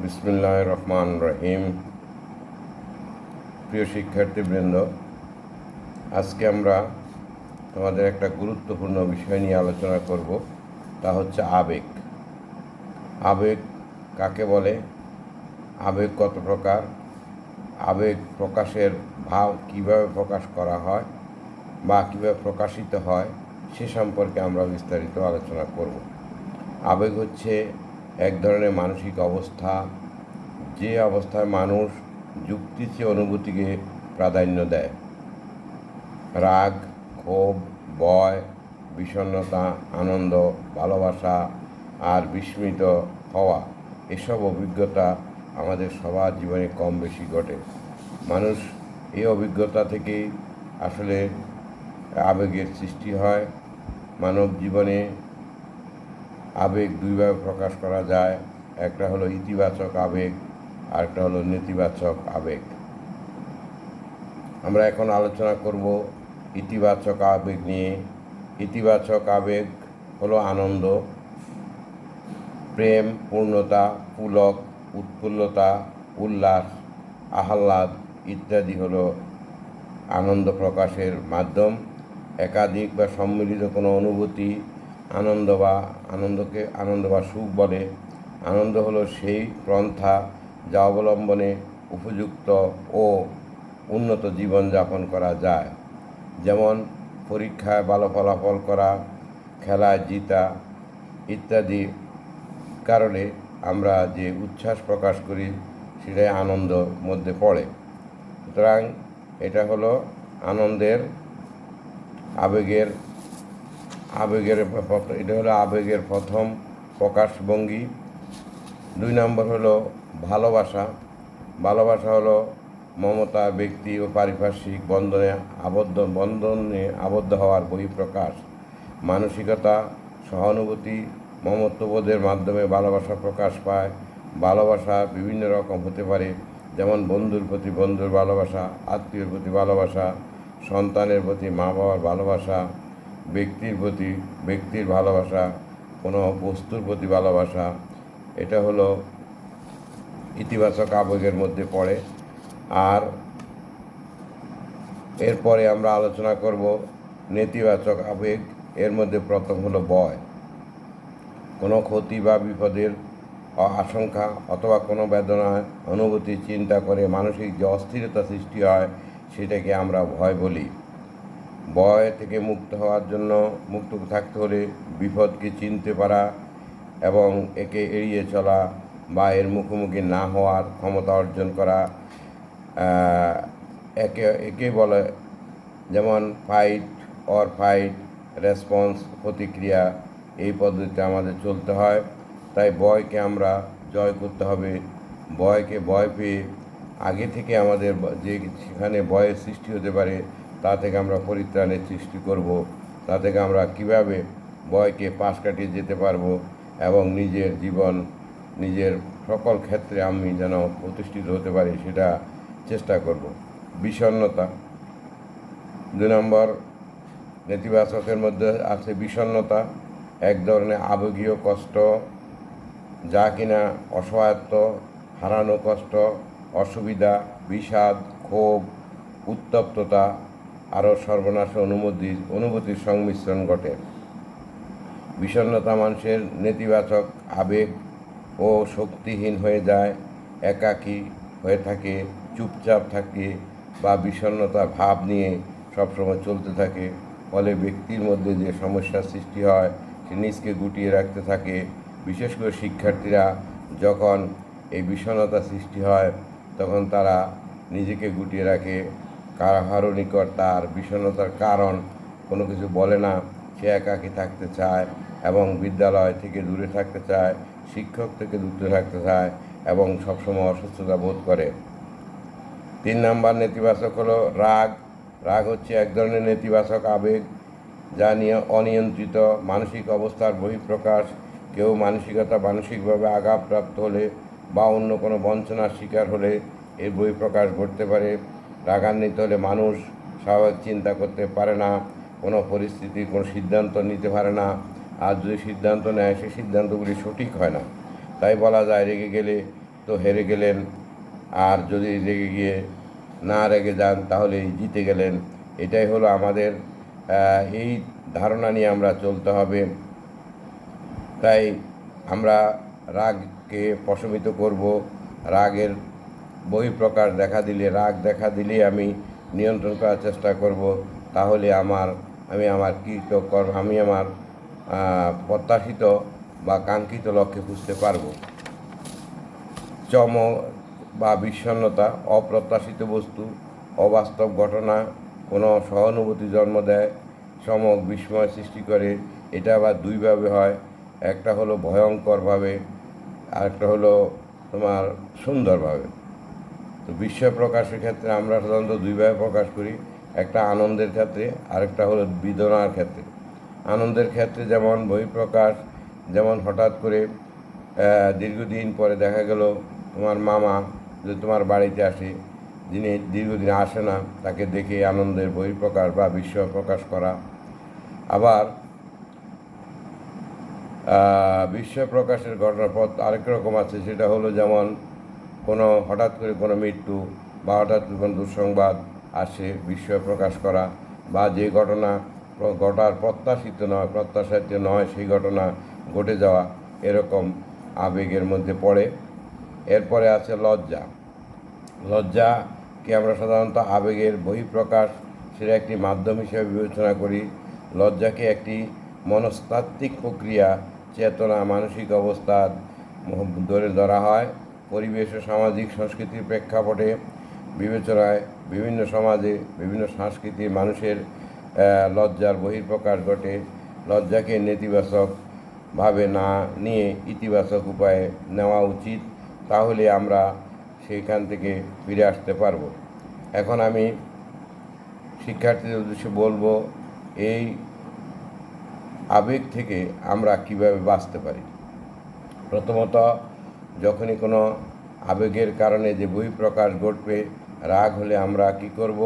বিসমুল্লাহ রহমান রহিম প্রিয় শিক্ষার্থীবৃন্দ, আজকে আমরা তোমাদের একটা গুরুত্বপূর্ণ বিষয় নিয়ে আলোচনা করব, তা হচ্ছে আবেগ। আবেগ কাকে বলে? আবেগ কত প্রকার? আবেগ প্রকাশের ভাব কীভাবে প্রকাশ করা হয় বা কীভাবে প্রকাশিত হয়, সে সম্পর্কে আমরা বিস্তারিত আলোচনা করব। আবেগ হচ্ছে এক ধরনের মানসিক অবস্থা। যে অবস্থায় মানুষ যুক্তি চেয়ে অনুভূতিকে প্রাধান্য দেয়। রাগ, ক্ষোভ, ভয়, বিষণ্ণতা, আনন্দ, ভালোবাসা আর বিস্মিত হওয়া, এসব অভিজ্ঞতা আমাদের সবার জীবনে কম বেশি ঘটে। মানুষ এই অভিজ্ঞতা থেকেই আসলে আবেগের সৃষ্টি হয়। মানব জীবনে আবেগ দুইভাবে প্রকাশ করা যায়। একটা হলো ইতিবাচক আবেগ আর একটা হলো নেতিবাচক আবেগ। আমরা এখন আলোচনা করব ইতিবাচক আবেগ নিয়ে। ইতিবাচক আবেগ হলো আনন্দ, প্রেম, পূর্ণতা, পুলক, উৎফুল্লতা, উল্লাস, আহ্লাদ ইত্যাদি হলো আনন্দ প্রকাশের মাধ্যম। একাধিক বা সম্মিলিত কোনো অনুভূতি, আনন্দ বা আনন্দকে, আনন্দ বা সুখ বলে। আনন্দ হলো সেই পন্থা যা অবলম্বনে উপযুক্ত ও উন্নত জীবনযাপন করা যায়। যেমন পরীক্ষায় ভালো ফলাফল করা, খেলায় জিতা ইত্যাদি কারণে আমরা যে উচ্ছ্বাস প্রকাশ করি, সেটাই আনন্দ মধ্যে পড়ে। সুতরাং এটা হলো আনন্দের, আবেগের আবেগের এটা হলো আবেগের প্রথম প্রকাশভঙ্গি। দুই নম্বর হলো ভালোবাসা। ভালোবাসা হলো মমতা, ব্যক্তি ও পারিপার্শ্বিক বন্ধনে আবদ্ধ বন্ধনে আবদ্ধ হওয়ার বহিঃপ্রকাশ। মানসিকতা, সহানুভূতি, মমত্ববোধের মাধ্যমে ভালোবাসা প্রকাশ পায়। ভালোবাসা বিভিন্ন রকম হতে পারে, যেমন বন্ধুর প্রতি বন্ধুর ভালোবাসা, আত্মীয়ের প্রতি ভালোবাসা, সন্তানের প্রতি মা বাবার ভালোবাসা ব্যক্তির প্রতি, ব্যক্তির ভালোবাসা, কোনো বস্তুর প্রতি ভালোবাসা, এটা হলো ইতিবাচক আবেগের মধ্যে পড়ে। আর এরপরে আমরা আলোচনা করব নেতিবাচক আবেগ, এর মধ্যে প্রথম হলো ভয়। কোনো ক্ষতি বা বিপদের আশঙ্কা অথবা কোনো বেদনায় অনুভূতি, চিন্তা করে মানসিক যে অস্থিরতা সৃষ্টি হয়, সেটাকে আমরা ভয় বলি। ভয় থেকে মুক্ত হওয়ার জন্য মুক্ত থাকতে হলে বিপদকে চিনতে পারা এবং একে এড়িয়ে চলা বা এর মুখোমুখি না হওয়ার ক্ষমতা অর্জন করা একে একে বলে যেমন ফাইট অর ফাইট রেসপন্স প্রতিক্রিয়া, এই পদ্ধতিতে আমাদের চলতে হয়। তাই ভয়কে আমরা জয় করতে হবে। ভয়কে ভয় পেয়ে আগে থেকে আমাদের যে সেখানে ভয়ের সৃষ্টি হতে পারে তা থেকে আমরা পরিত্রাণের সৃষ্টি করব, তা থেকে আমরা কীভাবে ভয়কে পাশ কাটিয়ে যেতে পারব এবং নিজের জীবন, নিজের সকল ক্ষেত্রে আমি যেন প্রতিষ্ঠিত হতে পারি সেটা চেষ্টা করব। বিষণ্ণতা। দুই নম্বর, নেতিবাচকের মধ্যে আছে বিষণ্ণতা, এক ধরনের আবেগীয় কষ্ট, যা কিনা অসহায়ত্ব, হারানো কষ্ট, অসুবিধা, বিষাদ, ক্ষোভ, উত্তপ্ততা আরও সর্বনাশ অনুমতি, অনুভূতির সংমিশ্রণ ঘটে। বিষণ্ণতা মানুষের নেতিবাচক আবেগ ও শক্তিহীন হয়ে যায়, একাকী হয়ে থাকে, চুপচাপ থাকে বা বিষণ্ণতা ভাব নিয়ে সবসময় চলতে থাকে। ফলে ব্যক্তির মধ্যে যে সমস্যার সৃষ্টি হয়, সে নিজকে গুটিয়ে রাখতে থাকে। বিশেষ করে শিক্ষার্থীরা যখন এই বিষণ্ণতা সৃষ্টি হয়, তখন তারা নিজেকে গুটিয়ে রাখে। কারও নিকট তার বিষণ্ণতার কারণ কোনো কিছু বলে না। সে একাকী থাকতে চায় এবং বিদ্যালয় থেকে দূরে থাকতে চায়, শিক্ষক থেকে দূরে থাকতে চায় এবং সবসময় অসুস্থতা বোধ করে। তিন নাম্বার নেতিবাচক হলো রাগ। রাগ হচ্ছে এক ধরনের নেতিবাচক আবেগ যা নিয়ে অনিয়ন্ত্রিত মানসিক অবস্থার বহিঃপ্রকাশ। কেউ মানসিকতা মানসিকভাবে আঘাতপ্রাপ্ত হলে বা অন্য কোনো বঞ্চনার শিকার হলে এর বহিঃপ্রকাশ ঘটতে পারে। রাগান্বিত হলে মানুষ স্বাভাবিক চিন্তা করতে পারে না, কোনো পরিস্থিতি, কোনো সিদ্ধান্ত নিতে পারে না। আর যদি সিদ্ধান্ত নেয়, সেই সিদ্ধান্তগুলি সঠিক হয় না। তাই বলা যায়, রেগে গেলে তো হেরে গেলেন। আর যদি রেগে গিয়ে না রেগে যান তাহলে জিতে গেলেন। এটাই হলো আমাদের এই ধারণা নিয়ে আমরা চলতে হবে। তাই আমরা রাগকে প্রশমিত করব। রাগের বহিঃপ্রকাশ দেখা দিলে, রাগ দেখা দিলে আমি নিয়ন্ত্রণ করার চেষ্টা করব। তাহলে আমার, আমি আমার কৃত কর্ম আমি আমার প্রত্যাশিত বা কাঙ্ক্ষিত লক্ষ্যে বুঝতে পারব। চমক বা বিষণ্ণতা, অপ্রত্যাশিত বস্তু, অবাস্তব ঘটনা, কোনো সহানুভূতি জন্ম দেয়, চমক, বিস্ময় সৃষ্টি করে, এটা আবার দুইভাবে হয়। একটা হলো ভয়ঙ্করভাবে আর একটা হলো তোমার সুন্দরভাবে। তো বিস্ময় প্রকাশের ক্ষেত্রে আমরা সাধারণত দুইভাবে প্রকাশ করি, একটা আনন্দের ক্ষেত্রে, আরেকটা হলো বেদনার ক্ষেত্রে। আনন্দের ক্ষেত্রে যেমন বহিঃপ্রকাশ যেমন হঠাৎ করে দীর্ঘদিন পরে দেখা গেল তোমার মামা যদি তোমার বাড়িতে আসে, যিনি দীর্ঘদিন আসে না, তাকে দেখে আনন্দের বহিঃপ্রকাশ বা বিস্ময় প্রকাশ করা। আবার বিস্ময় প্রকাশের ঘটনার পথ আরেক রকম আছে, সেটা হলো যেমন কোনো হঠাৎ করে কোনো মৃত্যু বা হঠাৎ করে কোনো দুঃসংবাদ আসে, বিস্ময় প্রকাশ করা বা যে ঘটনা ঘটার প্রত্যাশিত নয় প্রত্যাশিত নয়, সেই ঘটনা ঘটে যাওয়া এরকম আবেগের মধ্যে পড়ে। এরপরে আছে লজ্জা। লজ্জাকে আমরা সাধারণত আবেগের বহিঃপ্রকাশ সেটা একটি মাধ্যম হিসেবে বিবেচনা করি। লজ্জাকে একটি মনস্তাত্ত্বিক প্রক্রিয়া, চেতনা, মানসিক অবস্থার ধরে ধরা হয়। পরিবেশ ও সামাজিক সংস্কৃতির প্রেক্ষাপটে বিবেচনায় বিভিন্ন সমাজে বিভিন্ন সংস্কৃতির মানুষের লজ্জার বহির্প্রকাশ ঘটে। লজ্জাকে নেতিবাচকভাবে না নিয়ে ইতিবাচক উপায়ে নেওয়া উচিত, তাহলে আমরা সেইখান থেকে ফিরে আসতে পারব। এখন আমি শিক্ষার্থীদের উদ্দেশ্যে বলব, এই আবেগ থেকে আমরা কীভাবে বাঁচতে পারি? প্রথমত যখনই কোনো আবেগের কারণে যে বহিঃপ্রকাশ ঘটবে, রাগ হলে আমরা কি করব?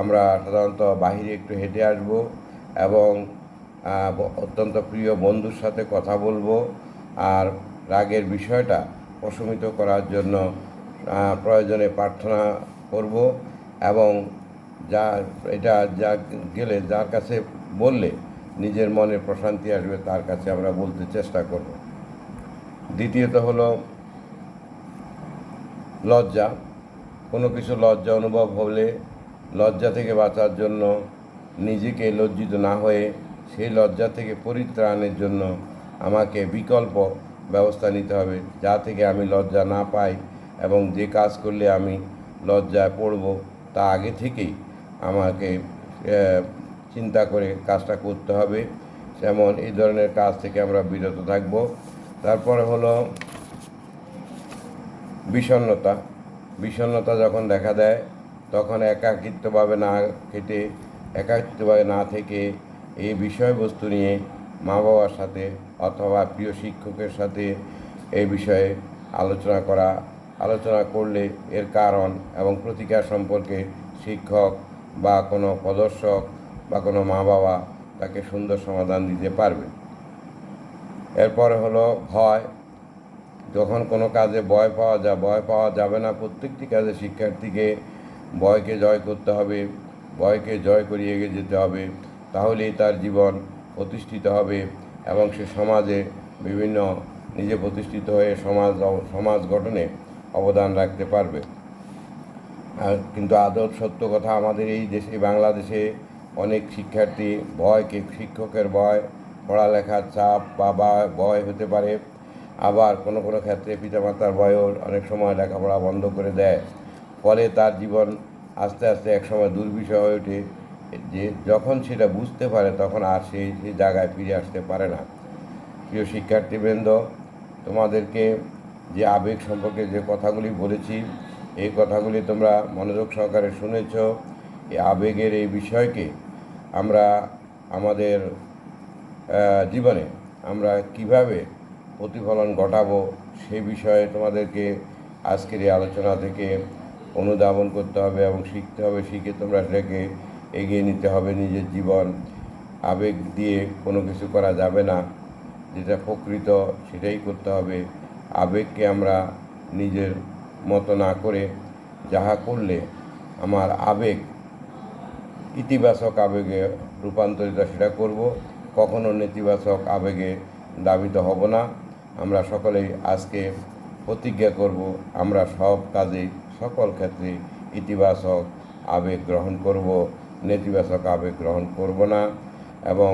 আমরা সাধারণত বাহিরে একটু হেঁটে আসব এবং অত্যন্ত প্রিয় বন্ধুর সাথে কথা বলব আর রাগের বিষয়টা প্রশমিত করার জন্য প্রয়োজনে প্রার্থনা করব এবং যা, এটা যা গেলে, যার কাছে বললে নিজের মনে প্রশান্তি আসবে, তার কাছে আমরা বলতে চেষ্টা করব। দ্বিতীয়ত হলো লজ্জা। কোনো কিছু লজ্জা অনুভব হলে লজ্জা থেকে বাঁচার জন্য নিজেকে লজ্জিত না হয়ে সেই লজ্জা থেকে পরিত্রাণের জন্য আমাকে বিকল্প ব্যবস্থা নিতে হবে, যা থেকে আমি লজ্জা না পাই এবং যে কাজ করলে আমি লজ্জায় পড়ব তা আগে থেকেই আমাকে চিন্তা করে কাজটা করতে হবে। যেমন এই ধরনের কাজ থেকে আমরা বিরত থাকব। তারপরে হলো বিষণ্ণতা। বিষণ্ণতা যখন দেখা দেয়, তখন একাকিত্বভাবে না কেটে একাকিত্বভাবে না থেকে এই বিষয়বস্তু নিয়ে মা বাবার সাথে অথবা প্রিয় শিক্ষকের সাথে এই বিষয়ে আলোচনা করা, আলোচনা করলে এর কারণ এবং প্রতিকার সম্পর্কে শিক্ষক বা কোনো প্রদর্শক বা কোনো মা বাবা তাকে সুন্দর সমাধান দিতে পারবে। এরপরে হলো ভয়। যখন কোনো কাজে ভয় পাওয়া যায় ভয় পাওয়া যাবে না প্রত্যেকটি কাজে শিক্ষার্থীকে ভয়কে জয় করতে হবে, ভয়কে জয় করিয়ে এগিয়ে যেতে হবে। তাহলেই তার জীবন প্রতিষ্ঠিত হবে এবং সে সমাজে বিভিন্ন নিজে প্রতিষ্ঠিত হয়ে সমাজ সমাজ গঠনে অবদান রাখতে পারবে। আর কিন্তু আদর সত্য কথা আমাদের এই দেশে, বাংলাদেশে অনেক শিক্ষার্থী ভয়কে, শিক্ষকের ভয় পড়ালেখার চাপ বা ভয় হতে পারে। আবার কোনো কোনো ক্ষেত্রে পিতামাতার ভয়ও অনেক সময় লেখাপড়া বন্ধ করে দেয়। ফলে তার জীবন আস্তে আস্তে একসময় দুর্বিষয় হয়ে ওঠে। যে যখন সেটা বুঝতে পারে, তখন আর সেই সেই জায়গায় ফিরে আসতে পারে না। প্রিয় শিক্ষার্থীবৃন্দ, তোমাদেরকে যে আবেগ সম্পর্কে যে কথাগুলি বলেছি, এই কথাগুলি তোমরা মনোযোগ সহকারে শুনেছ। এই আবেগের এই বিষয়কে আমরা আমাদের জীবনে আমরা কীভাবে প্রতিফলন ঘটাবো সে বিষয়ে তোমাদেরকে আজকের এই আলোচনা থেকে অনুধাবন করতে হবে এবং শিখতে হবে, শিখে তোমরা সেটাকে এগিয়ে নিতে হবে নিজের জীবন। আবেগ দিয়ে কোনো কিছু করা যাবে না। যেটা প্রকৃত সেটাই করতে হবে। আবেগকে আমরা নিজের মতো না করে যাহা করলে আমার আবেগ, ইতিবাচক আবেগে রূপান্তরিত সেটা করব। কখনো নেতিবাচক আবেগে দাবিত হব না। আমরা সকলেই আজকে প্রতিজ্ঞা করব, আমরা সব কাজেই সকল ক্ষেত্রে ইতিবাচক আবেগ গ্রহণ করব, নেতিবাচক আবেগ গ্রহণ করব না এবং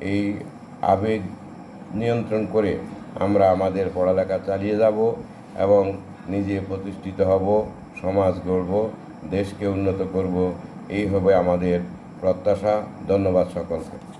এই আবেগ নিয়ন্ত্রণ করে আমরা আমাদের পড়ালেখা চালিয়ে যাব এবং নিজে প্রতিষ্ঠিত হব, সমাজ গড়ব, দেশকে উন্নত করব। এই হবে আমাদের প্রত্যাশা। ধন্যবাদ সকলকে।